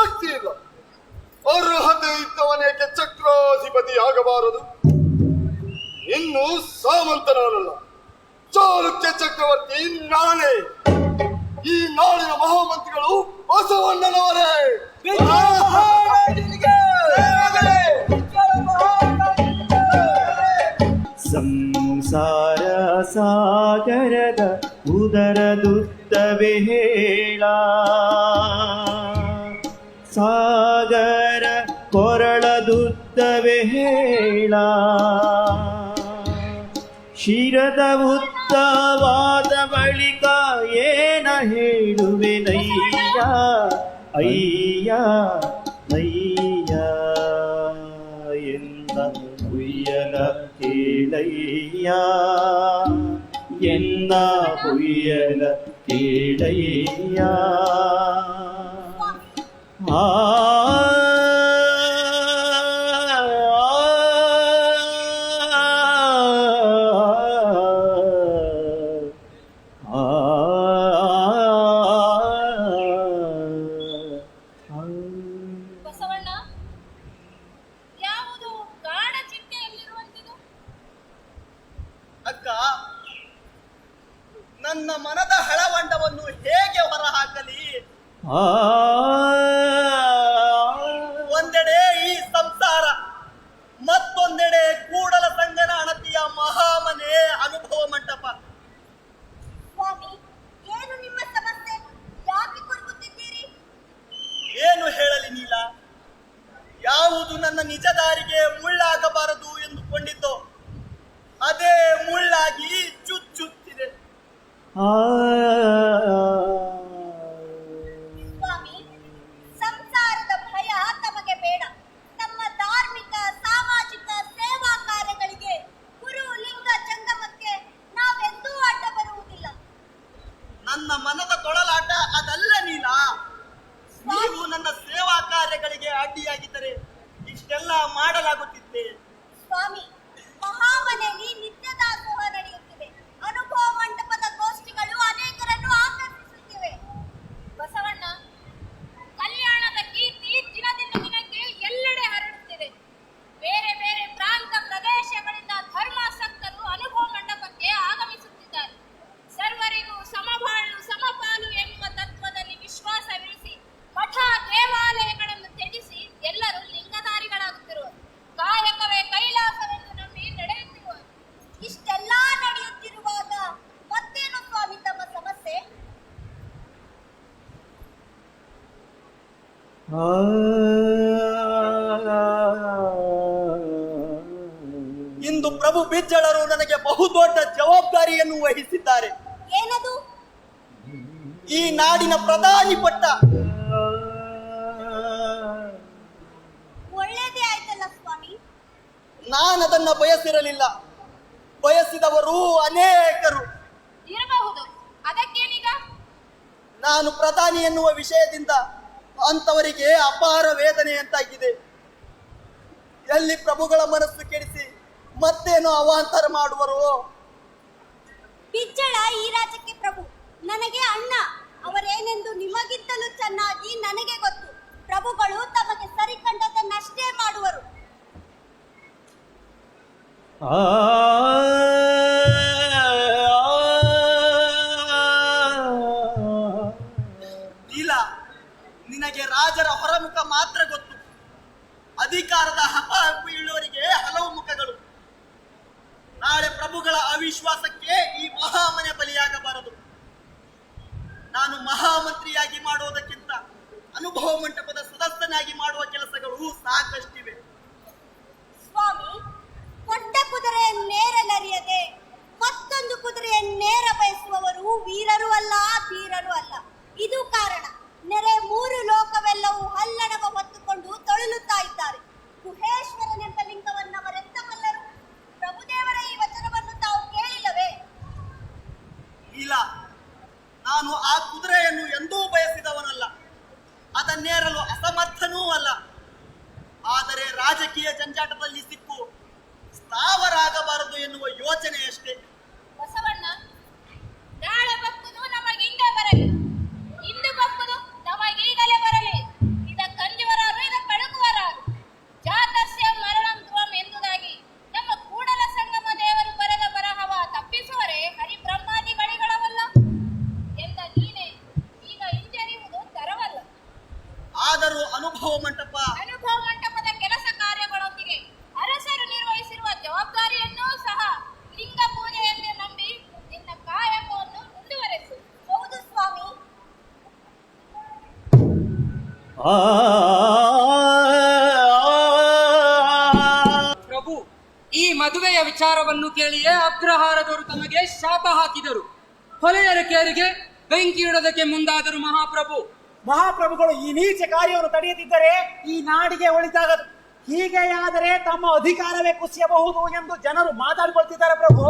ಶಕ್ತಿ ಇಲ್ಲ ಅರ್ಹತೆ ಇದ್ದವನೇಕೆ ಚಕ್ರಾಧಿಪತಿ ಆಗಬಾರದು ಇನ್ನು ಸಾಮಂತನಾನಲ್ಲ. ಚಾಲುಕ್ಯ ಚಕ್ರವರ್ತಿ ನಾಳೆ ಈ ನಾಡಿನ ಮಹಾಮಂತ್ರಿಗಳು ಬಸವಣ್ಣನವರೇ. ಸಂಸಾರ ಸಾಗರದ ಉದರದುತ್ತವೆ ಹೇಳ. ಸಾಗರ ಕೊರಳದುದ್ದವೇ ಹೇಳ ಶಿರದ ಉದ್ದವಾದ ಬಳಿಕ ಏನ ಹೇಳುವೆನಯ್ಯ ಅಯ್ಯ ಅಯ್ಯ ಎಂದ ಹುಯ್ಯಲ ಕೇಳಯ್ಯ ಎನ್ನ ಹುಯ್ಯಲ ಕೇಳಯ್ಯ ಆ ಬಿಜ್ಜಳರು ನನಗೆ ಬಹುದೊಡ್ಡ ಜವಾಬ್ದಾರಿಯನ್ನು ವಹಿಸಿದ್ದಾರೆ. ಏನದು? ಈ ನಾಡಿನ ಪ್ರಧಾನಿ ಪಟ್ಟ. ಒಳ್ಳೇದೇ ಆಯ್ತಲ್ಲ ಸ್ವಾಮಿ. ನಾನದನ್ನ ಬಯಸಿರಲಿಲ್ಲ. ಬಯಸಿದವರು ಅನೇಕರು. ಇರಬಹುದು. ಅದಕ್ಕೇನೀಗ? ನಾನು ಪ್ರಧಾನಿ ಎನ್ನುವ ವಿಷಯದಿಂದ ಅಂತವರಿಗೆ ಅಪಾರ ವೇದನೆ ಅಂತಾಗಿದೆ ಎಲ್ಲಿ ಪ್ರಭುಗಳ ಮನಸ್ಸು ಕೆಡಿಸಿ ಮತ್ತೇನು ಅವಾಂತರ ಮಾಡುವರು ಪಿಚ್ಚಳ ಈ ರಾಜ್ಯಕ್ಕೆ ಪ್ರಭು ನನಗೆ ಅಣ್ಣ ಅವರೇನೆಂದು ನಿಮಗಿಂತಲೂ ಚೆನ್ನಾಗಿ ನನಗೆ ಗೊತ್ತು ಪ್ರಭುಗಳು ತಮಗೆ ಸರಿ ಕಂಡದನ್ನಷ್ಟೇ ಮಾಡುವರು ಇಲ್ಲ ನಿನಗೆ ರಾಜರ ಹೊರಮುಖ ಮಾತ್ರ ಗೊತ್ತು ಅಧಿಕಾರದ ಹಬ್ಬ ಇಳುವರಿಗೆ ಹಲವು ಮುಖಗಳು ಅವಿಶ್ವಾಸಕ್ಕೆ ಈ ಮಹಾಮನೆ ಬಲಿಯಾಗಬಾರದು. ನಾನು ಮಹಾಮಂತ್ರಿಯಾಗಿ ಮಾಡುವುದಕ್ಕಿಂತ ಅನುಭವ ಮಂಟಪದ ಸದಸ್ಯನಾಗಿ ಮಾಡುವ ಕೆಲಸಗಳು ಸಾಕಷ್ಟಿವೆ. ಸ್ವಾಮಿ ದೊಡ್ಡ ಕುದುರೆಯನ್ನೇರಲರಿಯದೆ ಮತ್ತೊಂದು ಕುದುರೆಯನ್ನೇರ ಬಯಸುವವರು ವೀರರು ಅಲ್ಲ ತೀರರು ಅಲ್ಲ. ಇದು ಕಾರಣ. ನೆರೆ ಮೂರು ಲೋಕವೆಲ್ಲವೂ ಹಲ್ಲಣವ ಹೊತ್ತುಕೊಂಡು ತೊಳಲುತ್ತಾ ಇದ್ದಾರೆ. ಗುಹೇಶ್ವರನೆಂಬ ಇಲ್ಲ. ನಾನು ಆ ಕುದುರೆಯನ್ನು ಎಂದೂ ಬಯಸಿದವನಲ್ಲ. ಅದನ್ನೇರಲು ಅಸಮರ್ಥನೂ ಅಲ್ಲ. ಆದರೆ ರಾಜಕೀಯ ಜಂಜಾಟದಲ್ಲಿ ಸಿಕ್ಕು ಸ್ಥಾವರಾಗಬಾರದು. ಕೇಳಿಯೇ ಅಗ್ರಹಾರದವರು ತಮಗೆ ಶಾಪ ಹಾಕಿದರು. ಹೊಲೆಯರ ಕೇರಿಗೆ ಬೆಂಕಿ ಇಡೋದಕ್ಕೆ ಮುಂದಾದರು ಮಹಾಪ್ರಭು. ಮಹಾಪ್ರಭುಗಳು ಈ ನೀಚ ಕಾರ್ಯವನ್ನು ತಡೆಯದಿದ್ದರೆ ಈ ನಾಡಿಗೆ ಒಳಿತಾಗದು. ಹೀಗೆಯಾದರೆ ತಮ್ಮ ಅಧಿಕಾರವೇ ಕುಸಿಯಬಹುದು ಎಂದು ಜನರು ಮಾತಾಡಿಕೊಳ್ತಿದ್ದಾರೆ ಪ್ರಭು.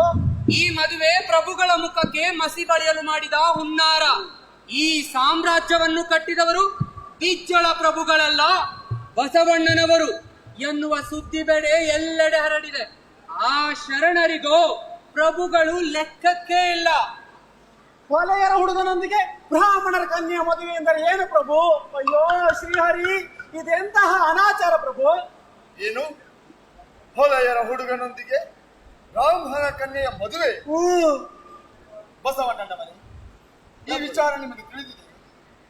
ಈ ಮದುವೆ ಪ್ರಭುಗಳ ಮುಖಕ್ಕೆ ಮಸಿ ಬಳಿಯಲು ಮಾಡಿದ ಹುನ್ನಾರ. ಈ ಸಾಮ್ರಾಜ್ಯವನ್ನು ಕಟ್ಟಿದವರು ಬಿಜ್ಜಳ ಪ್ರಭುಗಳಲ್ಲ ಬಸವಣ್ಣನವರು ಎನ್ನುವ ಸುದ್ದಿ ಬೇಡೆ ಎಲ್ಲೆಡೆ ಹರಡಿದೆ. ಆ ಶರಣರಿಗೋ ಪ್ರಭುಗಳು ಲೆಕ್ಕಕ್ಕೆ ಇಲ್ಲ. ಹೊಲೆಯರ ಹುಡುಗನೊಂದಿಗೆ ಬ್ರಾಹ್ಮಣರ ಕನ್ಯೆಯ ಮದುವೆ ಎಂದರೆ ಏನು ಪ್ರಭು? ಅಯ್ಯೋ ಶ್ರೀಹರಿ ಇದೆಂತಹ ಅನಾಚಾರ ಪ್ರಭು? ಏನು? ಹೊಲೆಯರ ಹುಡುಗನೊಂದಿಗೆ ಬ್ರಾಹ್ಮಣ ಕನ್ಯೆಯ ಮದುವೆ? ಬಸವಣ್ಣನವರೇ ಈ ವಿಚಾರ ನಿಮಗೆ ತಿಳಿದಿದೆ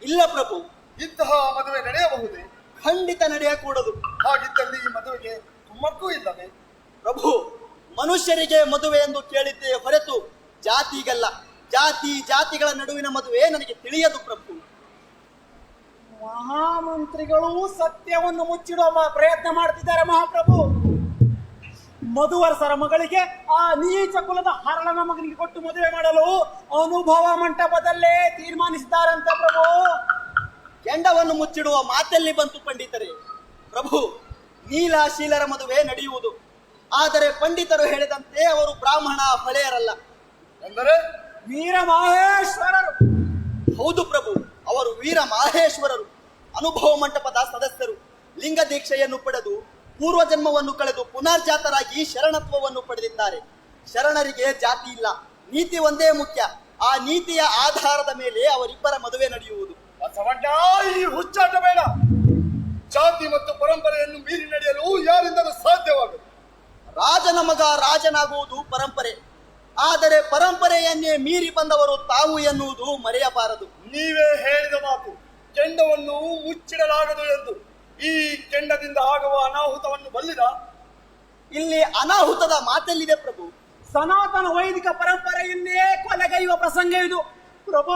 ಇಲ್ಲ ಪ್ರಭು. ಇಂತಹ ಮದುವೆ ನಡೆಯಬಹುದೇ? ಖಂಡಿತ ನಡೆಯಕೂಡದು. ಹಾಗಿದ್ದಲ್ಲಿ ಈ ಮದುವೆಗೆ ಕುಮ್ಮಕ್ಕೂ ಇಲ್ಲವೇ? ಪ್ರಭು ಮನುಷ್ಯರಿಗೆ ಮದುವೆ ಎಂದು ಕೇಳಿದ್ದೇ ಹೊರತು ಜಾತಿಗಲ್ಲ. ಜಾತಿ ಜಾತಿಗಳ ನಡುವಿನ ಮದುವೆ ನನಗೆ ತಿಳಿಯದು ಪ್ರಭು. ಮಹಾಮಂತ್ರಿಗಳು ಸತ್ಯವನ್ನು ಮುಚ್ಚಿಡುವ ಪ್ರಯತ್ನ ಮಾಡ್ತಿದ್ದಾರೆ ಮಹಾಪ್ರಭು. ಮಧುವರ್ಸರ ಮಗಳಿಗೆ ಆ ನೀಚ ಕುಲದ ಹರಳನ ಮಗನಿಗೆ ಕೊಟ್ಟು ಮದುವೆ ಮಾಡಲು ಅನುಭವ ಮಂಟಪದಲ್ಲೇ ತೀರ್ಮಾನಿಸಿದ್ದಾರಂತ ಪ್ರಭು. ಕೆಂಡವನ್ನು ಮುಚ್ಚಿಡುವ ಮಾತಲ್ಲಿ ಬಂತು ಪಂಡಿತರೇ. ಪ್ರಭು ನೀಲಾಶೀಲರ ಮದುವೆ ನಡೆಯುವುದು. ಆದರೆ ಪಂಡಿತರು ಹೇಳಿದಂತೆ ಅವರು ಬ್ರಾಹ್ಮಣ ಫಳೆಯರಲ್ಲ ಎಂದರೆ? ವೀರ ಮಹೇಶ್ವರರು ಹೌದು ಪ್ರಭು ಅವರು ವೀರ ಮಾಹೇಶ್ವರರು ಅನುಭವ ಮಂಟಪದ ಸದಸ್ಯರು. ಲಿಂಗ ದೀಕ್ಷೆಯನ್ನು ಪಡೆದು ಪೂರ್ವ ಜನ್ಮವನ್ನು ಕಳೆದು ಪುನರ್ಜಾತರಾಗಿ ಶರಣತ್ವವನ್ನು ಪಡೆದಿದ್ದಾರೆ. ಶರಣರಿಗೆ ಜಾತಿ ಇಲ್ಲ ನೀತಿ ಒಂದೇ ಮುಖ್ಯ. ಆ ನೀತಿಯ ಆಧಾರದ ಮೇಲೆ ಅವರಿಬ್ಬರ ಮದುವೆ ನಡೆಯುವುದು. ಈ ಹುಚ್ಚಾಟ ಬೇಡ ಜಾತಿ ಮತ್ತು ಪರಂಪರೆಯನ್ನು ಮೀರಿ ನಡೆಯಲು ಯಾರಿಂದಲೂ ಸಾಧ್ಯವಾಗದು. ರಾಜನ ಮಗ ರಾಜನಾಗುವುದು ಪರಂಪರೆ. ಆದರೆ ಪರಂಪರೆಯನ್ನೇ ಮೀರಿ ಬಂದವರು ತಾವು ಎನ್ನುವುದು ಮರೆಯಬಾರದು. ನೀವೇ ಹೇಳಿದ ಮಾತು ಕೆಂಡವನ್ನು ಮುಚ್ಚಿಡಲಾಗದು ಎಂದು. ಈ ಕೆಂಡದಿಂದ ಆಗುವ ಅನಾಹುತವನ್ನು ಬಲ್ಲಿದ ಇಲ್ಲಿ ಅನಾಹುತದ ಮಾತಲ್ಲಿದೆ ಪ್ರಭು. ಸನಾತನ ವೈದಿಕ ಪರಂಪರೆಯನ್ನೇ ಕೊಲೆಗೈಯುವ ಪ್ರಸಂಗ ಇದು. ಪ್ರಭು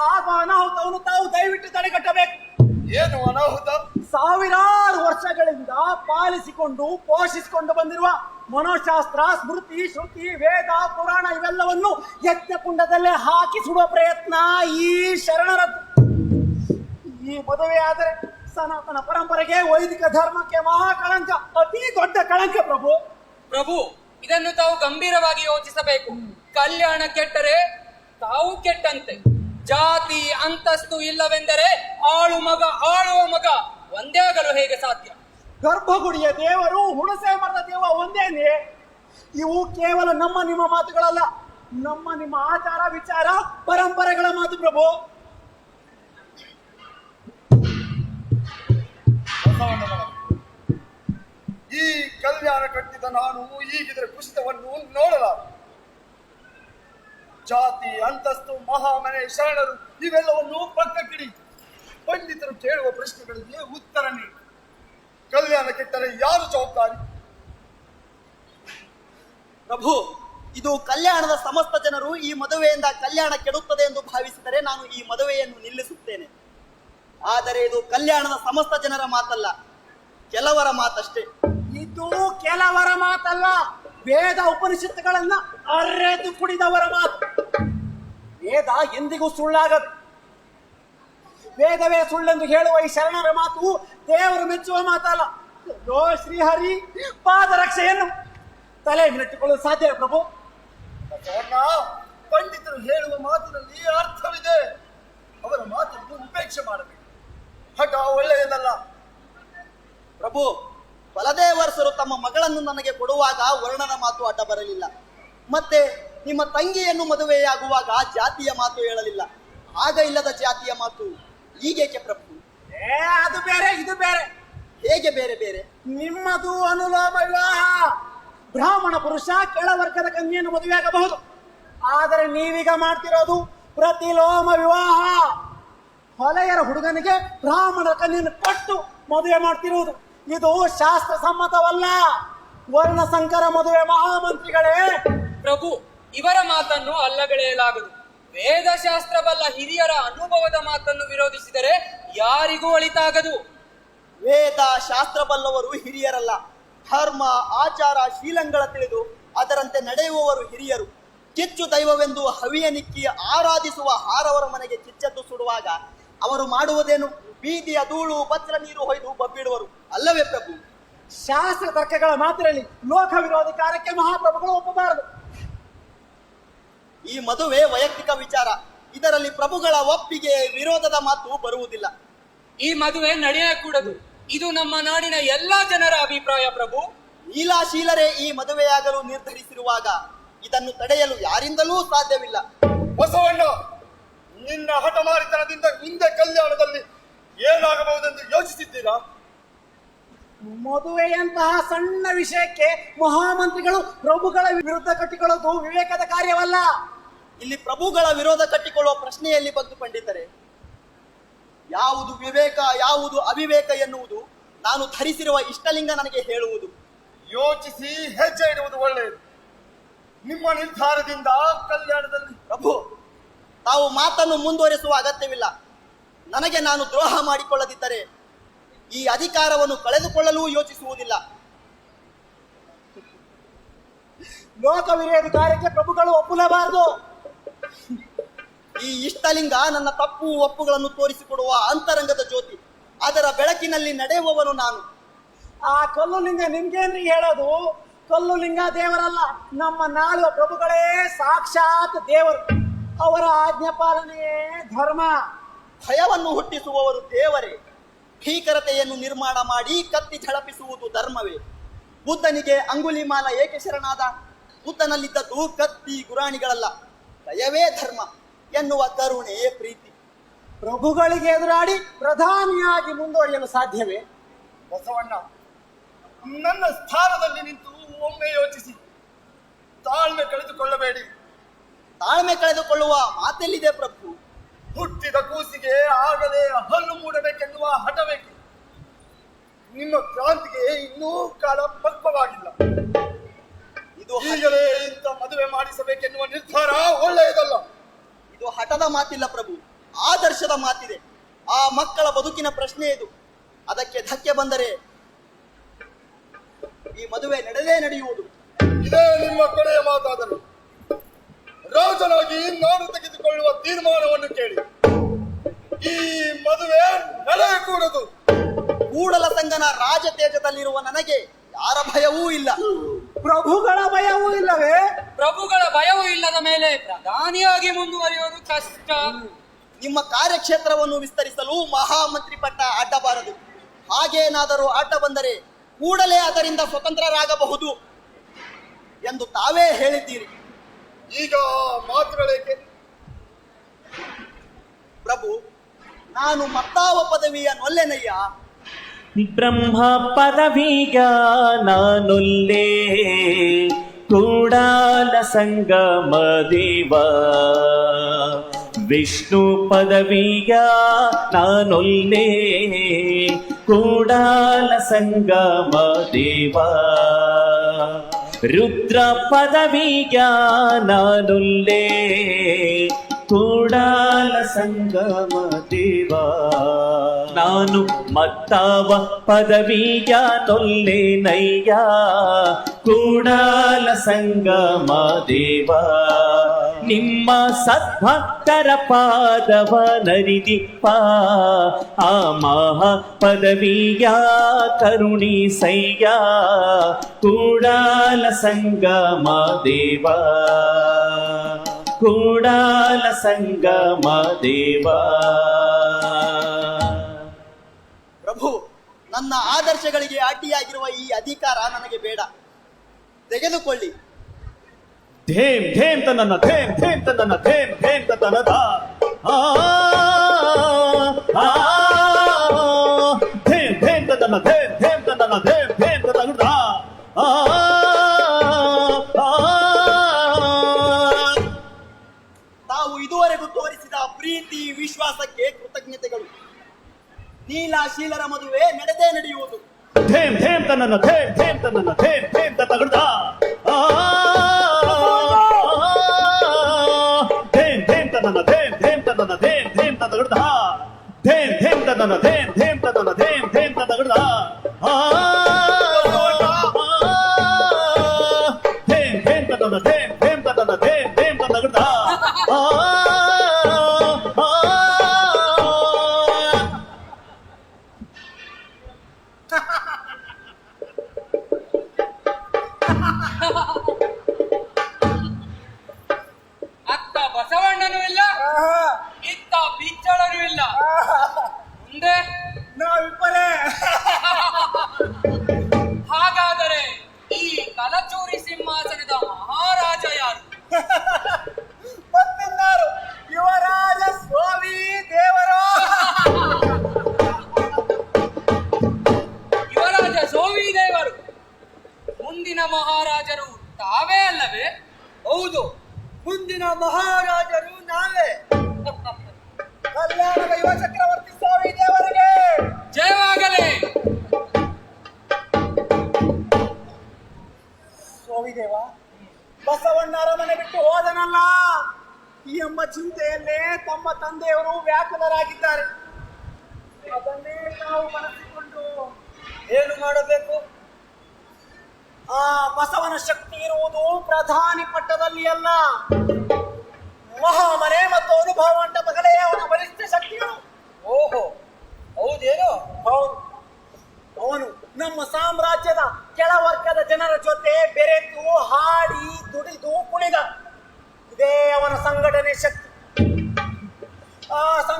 ಆಗ ಅನಾಹುತವನ್ನು ತಾವು ದಯವಿಟ್ಟು ತಡೆಗಟ್ಟಬೇಕು. ಏನು ಅನಾಹುತ? ಸಾವಿರಾರು ವರ್ಷಗಳಿಂದ ಪಾಲಿಸಿಕೊಂಡು ಪೋಷಿಸಿಕೊಂಡು ಬಂದಿರುವ ಮನೋಶಾಸ್ತ್ರ, ಸ್ಮೃತಿ ಶ್ರುತಿ ವೇದ, ಪುರಾಣ ಇವೆಲ್ಲವನ್ನು ಯಜ್ಞಕುಂಡದಲ್ಲೇ ಹಾಕಿ ಸುಡುವ ಪ್ರಯತ್ನ ಈ ಶರಣರದ್ದು. ಈ ಮದುವೆ ಆದರೆ ಸನಾತನ ಪರಂಪರೆಗೆ ವೈದಿಕ ಧರ್ಮಕ್ಕೆ ಮಹಾ ಕಳಂಕ ಅತಿ ದೊಡ್ಡ ಕಳಂಕ ಪ್ರಭು. ಪ್ರಭು, ಇದನ್ನು ತಾವು ಗಂಭೀರವಾಗಿ ಯೋಚಿಸಬೇಕು. ಕಲ್ಯಾಣ ಕೆಟ್ಟರೆ ತಾವು ಕೆಟ್ಟಂತೆ. ಜಾತಿ, ಅಂತಸ್ತು ಇಲ್ಲವೆಂದರೆ ಆಳು ಮಗ, ಆಳುವ ಮಗ ಒಂದೇ ಆಗಲು ಹೇಗೆ ಸಾಧ್ಯ? ಗರ್ಭಗುಡಿಯ ದೇವರು ಹುಣಸೆ ಮರದ ದೇವ ಒಂದೇನೆ ಇವು ಕೇವಲ ನಮ್ಮ ನಿಮ್ಮ ಮಾತುಗಳಲ್ಲ, ನಮ್ಮ ನಿಮ್ಮ ಆಚಾರ, ವಿಚಾರ, ಪರಂಪರೆಗಳ ಮಾತು ಪ್ರಭು. ಈ ಕಲ್ಯಾಣ ಕಟ್ಟಿದ ನಾನು ಈಗಿದ್ರೆ ಕುಸಿತವನ್ನು ನೋಡಲಾರ. ಜಾತಿ, ಅಂತಸ್ತು, ಮಹಾಮನೆ, ಶರಣರು, ಇವೆಲ್ಲವನ್ನು ಪಕ್ಕಕ್ಕಿಡಿ. ಪಂಡಿತರು ಕೇಳುವ ಪ್ರಶ್ನೆಗಳಿಗೆ ಉತ್ತರ ನೀಡಿ. ಕಲ್ಯಾಣ ಕೆಟ್ಟರೆ ಯಾರು ಜವಾಬ್ದಾರಿ? ಪ್ರಭು ಇದು ಕಲ್ಯಾಣದ ಸಮಸ್ತ ಜನರು ಈ ಮದುವೆಯಿಂದ ಕಲ್ಯಾಣ ಕೆಡುತ್ತದೆ ಎಂದು ಭಾವಿಸಿದರೆ ನಾನು ಈ ಮದುವೆಯನ್ನು ನಿಲ್ಲಿಸುತ್ತೇನೆ. ಆದರೆ ಇದು ಕಲ್ಯಾಣದ ಸಮಸ್ತ ಜನರ ಮಾತಲ್ಲ ಕೆಲವರ ಮಾತಷ್ಟೇ. ಇದು ಕೆಲವರ ಮಾತಲ್ಲ ವೇದ ಉಪನಿಷತ್ತುಗಳನ್ನ ಅರೆದು ಕುಡಿದವರ ಮಾತು. ವೇದ ಎಂದಿಗೂ ಸುಳ್ಳಾಗದು. ವೇದವೇ ಸುಳ್ಳೆಂದು ಹೇಳುವ ಈ ಶರಣರ ಮಾತು ದೇವರು ಮೆಚ್ಚುವ ಮಾತಲ್ಲ. ಯೋ ಶ್ರೀಹರಿ, ಪಾದರಕ್ಷೆಯನ್ನು ತಲೆ ಮೇಲಿಟ್ಟುಕೊಳ್ಳಲು ಸಾಧ್ಯ ಪ್ರಭು. ಪಂಡಿತರು ಹೇಳುವ ಮಾತಿನಲ್ಲಿ ಅರ್ಥವಿದೆ. ಅವರ ಮಾತನ್ನು ಉಪೇಕ್ಷೆ ಮಾಡಬೇಕು. ಹಠ ಒಳ್ಳೆಯದಲ್ಲ. ಪ್ರಭು, ಬಲದೇವರಸರು ತಮ್ಮ ಮಗಳನ್ನು ನನಗೆ ಕೊಡುವಾಗ ವರ್ಣನ ಮಾತು ಅಡ್ಡ ಬರಲಿಲ್ಲ. ಮತ್ತೆ ನಿಮ್ಮ ತಂಗಿಯನ್ನು ಮದುವೆಯಾಗುವಾಗ ಜಾತಿಯ ಮಾತು ಹೇಳಲಿಲ್ಲ. ಆಗ ಇಲ್ಲದ ಜಾತಿಯ ಮಾತು. ಈಗೇಕೆ ಪ್ರಭು. ಏ ಅದು ಬೇರೆ ಇದು ಬೇರೆ. ಹೇಗೆ ಬೇರೆ ಬೇರೆ? ನಿಮ್ಮದು ಅನುಲೋಮ ವಿವಾಹ. ಬ್ರಾಹ್ಮಣ ಪುರುಷ ಕೆಳವರ್ಗದ ಕನ್ಯೆಯನ್ನು ಮದುವೆಯಾಗಬಹುದು ಆದರೆ ನೀವೀಗ ಮಾಡ್ತಿರೋದು ಪ್ರತಿಲೋಮ ವಿವಾಹ. ಹೊಲೆಯರ ಹುಡುಗನಿಗೆ ಬ್ರಾಹ್ಮಣ ಕನ್ಯೆಯನ್ನು ಕೊಟ್ಟು ಮದುವೆ ಮಾಡ್ತಿರುವುದು. ಇದು ಶಾಸ್ತ್ರ ಸಮ್ಮತವಲ್ಲ ವರ್ಣ ಸಂಕರ ಮದುವೆ ಮಹಾಮಂತ್ರಿಗಳೇ. ಪ್ರಭು ಇವರ ಮಾತನ್ನು ಅಲ್ಲಗಳೆಯಲಾಗದು. ವೇದಶಾಸ್ತ್ರ ಬಲ್ಲ ಹಿರಿಯರ ಅನುಭವದ ಮಾತನ್ನು ವಿರೋಧಿಸಿದರೆ ಯಾರಿಗೂ ಅಳಿತಾಗದು. ವೇದ ಶಾಸ್ತ್ರ ಬಲ್ಲವರು ಹಿರಿಯರಲ್ಲ. ಧರ್ಮ ಆಚಾರ ಶೀಲಂಗಳ ತಿಳಿದು ಅದರಂತೆ ನಡೆಯುವವರು ಹಿರಿಯರು. ಕಿಚ್ಚು ದೈವವೆಂದು ಹವಿಯ ನಿಕ್ಕಿ ಆರಾಧಿಸುವ ಹಾರವರ ಮನೆಗೆ ಕಿಚ್ಚದ್ದು ಸುಡುವಾಗ ಅವರು ಮಾಡುವುದೇನು? ಬೀದಿಯ ಧೂಳು ಬಚ್ಚಲ ನೀರು ಹೊಯ್ದು ಬಬ್ಬಿಡುವರು. ಅಲ್ಲವೇ ಪ್ರಭು? ಶಾಸ್ತ್ರ ತರ್ಕಗಳ ಮಾತಿನಲ್ಲಿ ಲೋಕ ವಿರೋಧಿ ಕಾರ್ಯಕ್ಕೆ ಮಹಾಪ್ರಭುಗಳು ಒಪ್ಪಬಾರದು. ಈ ಮದುವೆ ವೈಯಕ್ತಿಕ ವಿಚಾರ. ಇದರಲ್ಲಿ ಪ್ರಭುಗಳ ಒಪ್ಪಿಗೆ ವಿರೋಧದ ಮಾತು ಬರುವುದಿಲ್ಲ. ಈ ಮದುವೆ ನಡೆಯಕೂಡದು. ಇದು ನಮ್ಮ ನಾಡಿನ ಎಲ್ಲಾ ಜನರ ಅಭಿಪ್ರಾಯ ಪ್ರಭು. ಲೀಲಾಶೀಲರೇ ಈ ಮದುವೆಯಾಗಲು ನಿರ್ಧರಿಸಿರುವಾಗ ಇದನ್ನು ತಡೆಯಲು ಯಾರಿಂದಲೂ ಸಾಧ್ಯವಿಲ್ಲ. ಬಸವಣ್ಣ ನಿನ್ನ ಹಠಮಾರಿತನದಿಂದ ಹಿಂದೆ ಕಲ್ಯಾಣದಲ್ಲಿ ಏನಾಗಬಹುದೆಂದು ಯೋಚಿಸಿದ್ದೀರಾ? ಮದುವೆಯಂತಹ ಸಣ್ಣ ವಿಷಯಕ್ಕೆ ಮಹಾಮಂತ್ರಿಗಳು ಪ್ರಭುಗಳ ವಿರುದ್ಧ ಕಟ್ಟಿಕೊಳ್ಳೋದು ವಿವೇಕದ ಕಾರ್ಯವಲ್ಲ. ಇಲ್ಲಿ ಪ್ರಭುಗಳ ವಿರೋಧ ಕಟ್ಟಿಕೊಳ್ಳುವ ಪ್ರಶ್ನೆಯಲ್ಲಿ ಬಂದು ಪಂಡಿತರೆ ಯಾವುದು ವಿವೇಕ ಯಾವುದು ಅವಿವೇಕ ಎನ್ನುವುದು ನಾನು ಧರಿಸಿರುವ ಇಷ್ಟಲಿಂಗ ನನಗೆ ಹೇಳುವುದು. ಯೋಚಿಸಿ ಹೆಜ್ಜೆ ಇಡುವುದು ಒಳ್ಳೆಯದು. ನಿಮ್ಮ ನಿರ್ಧಾರದಿಂದ ಕಲ್ಯಾಣದಲ್ಲಿ. ಪ್ರಭು ತಾವು ಮಾತನ್ನು ಮುಂದುವರಿಸುವ ಅಗತ್ಯವಿಲ್ಲ. ನನಗೆ ನಾನು ದ್ರೋಹ ಮಾಡಿಕೊಳ್ಳದಿದ್ದರೆ ಈ ಅಧಿಕಾರವನ್ನು ಕಳೆದುಕೊಳ್ಳಲೂ ಯೋಚಿಸುವುದಿಲ್ಲ. ಲೋಕ ವಿರೋಧಿ ಕಾರ್ಯಕ್ಕೆ ಪ್ರಭುಗಳು ಒಪ್ಪಲೇಬಾರದು ಈ ಇಷ್ಟಲಿಂಗ ನನ್ನ ತಪ್ಪು ಒಪ್ಪುಗಳನ್ನು ತೋರಿಸಿಕೊಡುವ ಅಂತರಂಗದ ಜ್ಯೋತಿ. ಅದರ ಬೆಳಕಿನಲ್ಲಿ ನಡೆಯುವವನು ನಾನು. ಆ ಕಲ್ಲು ಲಿಂಗ ನಿಮ್ಗೇನ್ರಿ ಹೇಳೋದು? ಕಲ್ಲು ಲಿಂಗ ದೇವರಲ್ಲ ನಮ್ಮ ನಾಲ್ವ ಪ್ರಭುಗಳೇ ಸಾಕ್ಷಾತ್ ದೇವರು. ಅವರ ಆಜ್ಞಾ ಪಾಲನೆಯೇ ಧರ್ಮ. ಭಯವನ್ನು ಹುಟ್ಟಿಸುವವರು ದೇವರೇ. ಭೀಕರತೆಯನ್ನು ನಿರ್ಮಾಣ ಮಾಡಿ ಕತ್ತಿ ಝಳಪಿಸುವುದು ಧರ್ಮವೇ. ಬುದ್ಧನಿಗೆ ಅಂಗುಲಿಮಾಲ ಏಕೆ ಶರಣಾದ? ಬುದ್ಧನಲ್ಲಿದ್ದದ್ದು ಕತ್ತಿ ಗುರಾಣಿಗಳಲ್ಲ ದಯವೇ ಧರ್ಮ. ಎನ್ನುವ ಕರುಣೆಯೇ ಪ್ರೀತಿ. ಪ್ರಭುಗಳಿಗೆ ಎದುರಾಡಿ ಪ್ರಧಾನಿಯಾಗಿ ಮುಂದುವರಿಯಲು ಸಾಧ್ಯವೇ? ಬಸವಣ್ಣ ನನ್ನ ಸ್ಥಾನದಲ್ಲಿ ನಿಂತು ಒಮ್ಮೆ ಯೋಚಿಸಿ. ತಾಳ್ಮೆ ಕಳೆದುಕೊಳ್ಳಬೇಡಿ. ತಾಳ್ಮೆ ಕಳೆದುಕೊಳ್ಳುವ ಮಾತೆಲ್ಲಿದೆ ಪ್ರಭು. ಹುಟ್ಟಿದ ಕೂಸಿಗೆ ಆಗಲೇ ಹಲ್ಲು ಮೂಡಬೇಕೆನ್ನುವ ಹಠಬೇಕು ನಿಮ್ಮ ಕ್ರಾಂತಿಗೆ ಇನ್ನೂ ಕಾಲ ಪಕ್ವವಾಗಿಲ್ಲ ಇದು ಈಗಲೇ ಇಂಥ ಮದುವೆ ಮಾಡಿಸಬೇಕೆನ್ನುವ ನಿರ್ಧಾರ ಒಳ್ಳೆಯದಲ್ಲ. ಇದು ಹಠದ ಮಾತಿಲ್ಲ ಪ್ರಭು ಆದರ್ಶದ ಮಾತಿದೆ. ಆ ಮಕ್ಕಳ ಬದುಕಿನ ಪ್ರಶ್ನೆ ಇದು. ಅದಕ್ಕೆ ಧಕ್ಕೆ ಬಂದರೆ ಈ ಮದುವೆ ನಡೆದೇ ನಡೆಯುವುದು. ಇದೇ ನಿಮ್ಮ ಕಡೆಯ ಮಾತಾದರು. ರಾಜನಾಗಿ ನಾನು ತೆಗೆದುಕೊಳ್ಳುವ ತೀರ್ಮಾನವನ್ನು ಕೇಳಿ. ಈ ಮದುವೆ ನಡೆಯಕೂಡದು. ಕೂಡಲ ಸಂಗನ ರಾಜತೇಜದಲ್ಲಿರುವ ನನಗೆ ಯಾರ ಭಯವೂ ಇಲ್ಲ. ಪ್ರಭುಗಳ ಭಯವೂ ಇಲ್ಲವೇ? ಪ್ರಭುಗಳ ಭಯವೂ ಇಲ್ಲದ ಮೇಲೆ ಪ್ರಧಾನಿಯಾಗಿ ಮುಂದುವರಿಯೋದು ಕಷ್ಟ. ನಿಮ್ಮ ಕಾರ್ಯಕ್ಷೇತ್ರವನ್ನು ವಿಸ್ತರಿಸಲು ಮಹಾಮಂತ್ರಿ ಪಟ್ಟ ಅಡ್ಡಬಾರದು. ಹಾಗೇನಾದರೂ ಅಡ್ಡ ಬಂದರೆ ಕೂಡಲೇ ಅದರಿಂದ ಸ್ವತಂತ್ರರಾಗಬಹುದು ಎಂದು ತಾವೇ ಹೇಳಿದ್ದೀರಿ. ಈಗ ಮಾತುಗಳೇಕೆ? ಪ್ರಭು ನಾನು ಮತ್ತಾವ ಪದವಿಯ ನೊಲ್ಲೆನಯ್ಯ? ಬ್ರಹ್ಮ ಪದವೀಗ ನಾನೊಲ್ಲೇ. ಕೂಡಾಲ ಸಂಗಮ ದೇವ. ವಿಷ್ಣು ಪದವಿಗ ನಾನೊಲ್ಲೇ ಕೂಡಾಲ ಸಂಗಮ ದೇವ ರುದ್ರ ಪದವಿಗ ನಾನೊಲ್ಲೇ ಕೂಡಾಲ ಸಂಗಮ ದೇವ ನಾನು ಮತ್ತಾವ ಪದವಿಯ ನೊಲ್ಲೆ ನಯ್ಯ ಕೂಡಾಲ ಸಂಗಮ ದೇವ ನಿಮ್ಮ ಸದ್ಭಕ್ತರ ಪಾದವ ನರಿದಿಪ್ಪ ಆ ಮಹ ಪದವಿಯ ಕರುಣಿಸಯ್ಯ ಕೂಡಾಲ ಸಂಗಮ ದೇವ. ಕೂಡಾಲ ಸಂಗಮ ದೇವ. ಪ್ರಭು, ನನ್ನ ಆದರ್ಶಗಳಿಗೆ ಅಡ್ಡಿಯಾಗಿರುವ ಈ ಅಧಿಕಾರ ನನಗೆ ಬೇಡ. ತೆಗೆದುಕೊಳ್ಳಿ. ಧೇಮ್ ಧೇಮ್ ತನ್ನ ಧೇಮ್ ಧೇಮ್ ತನ್ನ ಧೇಮ್ ಧೇಮ್ ಆ ಧೇಮ್ ಧೇಮ್ ತನ್ನ ಧೇಮ್ ಧೇಮ್ ತನ್ನ ಧೇಮ್ ಧೇಮ್ ಆ ತಾವು ಇದುವರೆಗೂ ತೋರಿಸಿದ ಪ್ರೀತಿ ವಿಶ್ವಾಸಕ್ಕೆ ಕೃತಜ್ಞತೆಗಳು ನೀಲಾಶೀಲರ ಮದುವೆ ನಡೆದೇ ನಡೆಯುವುದು ಧೇಮ್ ಧೇಮ್ ತನ್ನ ಧೇಮ್ ಧೇಮ್ ತನ್ನ ಧೇಮ್ ಧೇಮ್ ಧೇಮ್ ತದ ಧೇಮ್ ಧೇಮ್ ತದ ಧೇಮ್ ಧೇಮ್ ತದ ಧೇಮ್ ಧೇಮ್ ತದ ಧೇಮ್ ಧೇಮ್ ತದ ಧೇಮ್ ತದ ಹಾ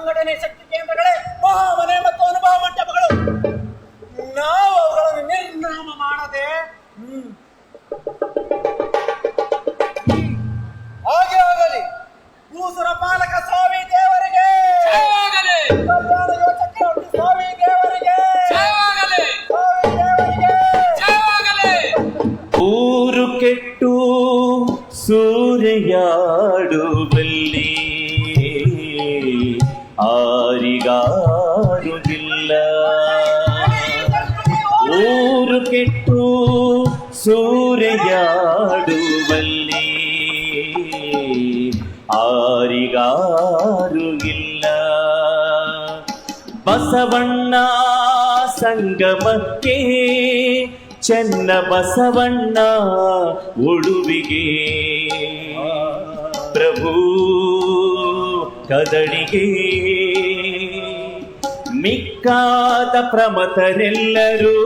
ಸಂಘಟನೆ ಶಕ್ತಿ ಕೇಂದ್ರಗಳೇ ಮಹಾಮನೆ ಮತ್ತು ಬಸವಣ್ಣ ಸಂಗಮಕ್ಕೆ ಚೆನ್ನ ಬಸವಣ್ಣ ಉಡುವಿಗೆ. ಪ್ರಭು ಕದಡಿಗೆ ಮಿಕ್ಕಾದ ಪ್ರಮತರೆಲ್ಲರೂ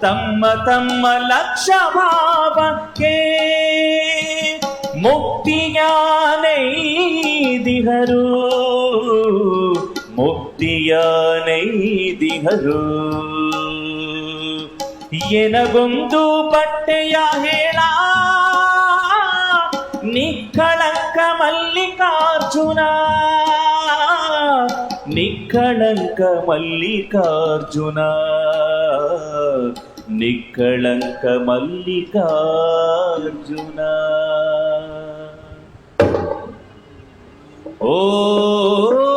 ತಮ್ಮ ತಮ್ಮ ಲಕ್ಷ ಭಾವಕ್ಕೆ ಮುಕ್ತಿಯಾನೈದಿಹರು ಮುಕ್ತಿಯಾನೈದಿಹರು ಎನಗೊಂದು ಬಟ್ಟೆಯ ಹೇಳ ನಿಕ್ಕಳಂಕ ಮಲ್ಲಿಕಾರ್ಜುನ ನಿಕ್ಕಳಂಕ ಮಲ್ಲಿಕಾರ್ಜುನ ನಿಕ್ಕಳಂಕ ಮಲ್ಲಿಕಾರ್ಜುನ ಓಂ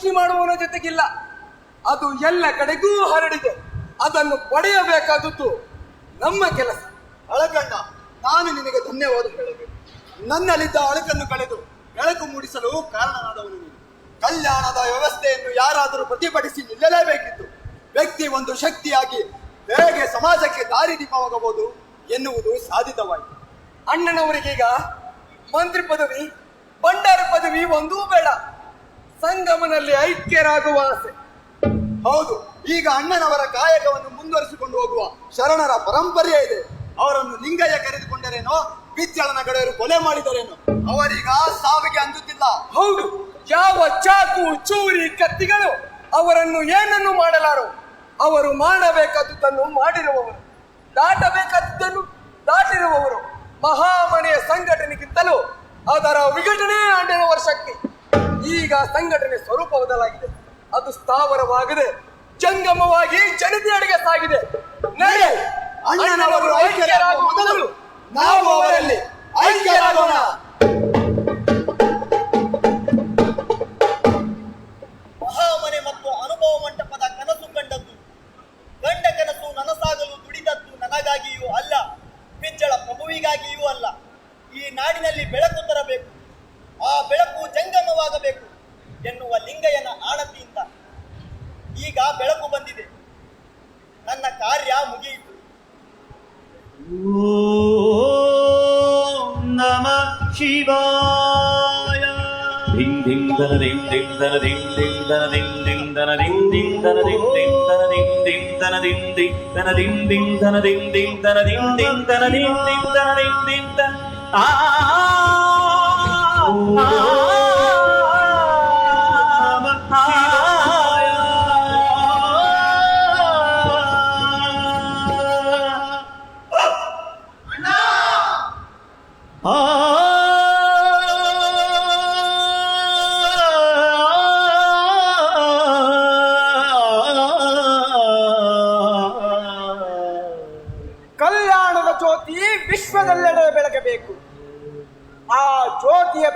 ಸೃಷ್ಟಿ ಮಾಡುವವನ ಜೊತೆಗಿಲ್ಲ. ಅದು ಎಲ್ಲ ಕಡೆಗೂ ಹರಡಿದೆ. ಅದನ್ನು ಪಡೆಯಬೇಕಾದದ್ದು ನಮ್ಮ ಕೆಲಸ. ಅಳಗಣ್ಣ ನಾನು ನಿನಗೆ ಧನ್ಯವಾದ ಹೇಳಬೇಕು. ನನ್ನಲ್ಲಿದ್ದ ಅಳಕನ್ನು ಕಳೆದು ಬೆಳಕು ಮೂಡಿಸಲು ಕಾರಣನಾದವನು ಕಲ್ಯಾಣದ ವ್ಯವಸ್ಥೆಯನ್ನು ಯಾರಾದರೂ ಪ್ರತಿಭಟಿಸಿ ನಿಲ್ಲಲೇಬೇಕಿತ್ತು. ವ್ಯಕ್ತಿ ಒಂದು ಶಕ್ತಿಯಾಗಿ ಹೇಗೆ ಸಮಾಜಕ್ಕೆ ದಾರಿದೀಪವಾಗಬಹುದು ಎನ್ನುವುದು ಸಾಧಿತವಾಯಿತು. ಅಣ್ಣನವರಿಗೀಗ ಮಂತ್ರಿ ಪದವಿ, ಭಂಡಾರ ಪದವಿ ಒಂದೂ ಬೇಡ. ಸಂಗಮನಲ್ಲಿ ಐಕ್ಯರಾಗುವ ಆಸೆ. ಹೌದು, ಈಗ ಅಣ್ಣನವರ ಕಾಯಕವನ್ನು ಮುಂದುವರಿಸಿಕೊಂಡು ಹೋಗುವ ಶರಣರ ಪರಂಪರೆ ಇದೆ. ಅವರನ್ನು ಲಿಂಗಯ್ಯ ಕರೆದುಕೊಂಡರೇನೋ ಬಿಚ್ಚಳನ ಗಡೆಯರು ಕೊಲೆ ಮಾಡಿದರೇನೋ, ಅವರೀಗ ಸಾವಿಗೆ ಅಂದುತ್ತಿಲ್ಲ. ಹೌದು, ಯಾವ ಚಾಕು, ಚೂರಿ, ಕತ್ತಿಗಳು ಅವರನ್ನು ಏನನ್ನು ಮಾಡಲಾರು, ಅವರು ಮಾಡಬೇಕಾದದ್ದನ್ನು ಮಾಡಿರುವವರು ದಾಟಬೇಕಾದದ್ದನ್ನು ದಾಟಿರುವವರು ಮಹಾಮನೆಯ ಸಂಘಟನೆಗಿಂತಲೂ ಅದರ ವಿಘಟನೆ ಆಂಡಿನವರ ಶಕ್ತಿ. ಈಗ ಸಂಘಟನೆ ಸ್ವರೂಪ ಬದಲಾಗಿದೆ. ಅದು ಸ್ಥಾವರವಾಗದೆ. ಜಂಗಮವಾಗಿ ಜನತೆಯಡೆಗೆ ಸಾಗಿದೆ. ನಡೆ, ಅಣ್ಣನವರು ಐಕ್ಯರಾಗುವ ಮೊದಲು ನಾವು ಅವರಲ್ಲಿ ಐಕ್ಯರಾಗೋಣ. திம் தன திம் திம் தன திம் திம் தன திம் திம் தன திம் திம் தன திம் திம் தன ஆ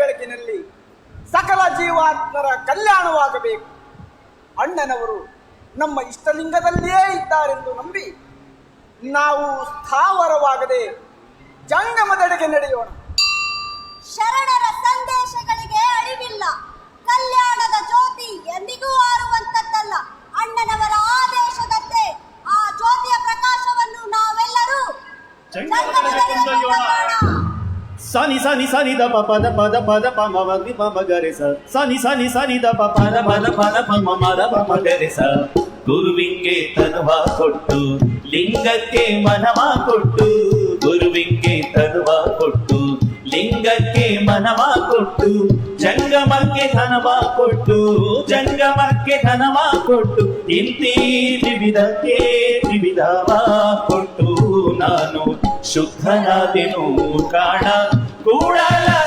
ಬೆಳಕಿನಲ್ಲಿ ಸಕಲ ಜೀವಾತ್ಮರ ಕಲ್ಯಾಣವಾಗಬೇಕು. ಅಣ್ಣನವರು ನಮ್ಮ ಇಷ್ಟಲಿಂಗದಲ್ಲಿಯೇ ಇದ್ದಾರೆಂದು ನಂಬಿ ನಾವು ಸ್ಥಾವರವಾಗದೆ ಜಂಗಮದೆಡೆಗೆ ನಡೆಯೋಣ. ಶರಣರ ಸಂದೇಶಗಳಿಗೆ ಅಳಿವಿಲ್ಲ ಕಲ್ಯಾಣದ ಜ್ಯೋತಿ ಎಂದಿಗೂ ಆರುವಂತದ್ದಲ್ಲ ಅಣ್ಣನವರ ಆದೇಶದಂತೆ ಆ ಜ್ಯೋತಿಯ ಪ್ರಕಾಶವನ್ನು ನಾವೆಲ್ಲರೂ ಜಂಗಮದೆಡೆಗೆ ಕೊಂಡೊಯ್ಯೋಣ. ಸನಿ ಸನಿ ಸನಿ ದ ಪ ಪದ ಪದ ಪದ ಪ ಮ ನಿ ಪ ಮ ಗರೆ ಸ. ಸನಿ ಸನಿ ಸನಿ ದ ಪ ಪದ ಪದ ಪದ ಪ ಮ ಮ ದ ಪ ಮ ಗರೆ ಸ. ಗುರುವಿಂಗೆ ತನುವ ಕೊಟ್ಟು, ಲಿಂಗಕ್ಕೆ ಮನವ ಕೊಟ್ಟು ಗುರುವಿಂಗೆ ತನುವ ಕೊಟ್ಟು, ಲಿಂಗಕ್ಕೆ ಮನವ ಕೊಟ್ಟು, ಜಂಗಮಕ್ಕೆ ಧನವ ಕೊಟ್ಟು, ಜಂಗಮಕ್ಕೆ ಧನವ ಕೊಟ್ಟು ಇಂತಿ ತ್ರಿವಿಧಕ್ಕೆ ತ್ರಿವಿಧವ ಕೊಟ್ಟು, ನಾನು ಶುದ್ಧನಾದೆನು ಕಾಣ 突然来。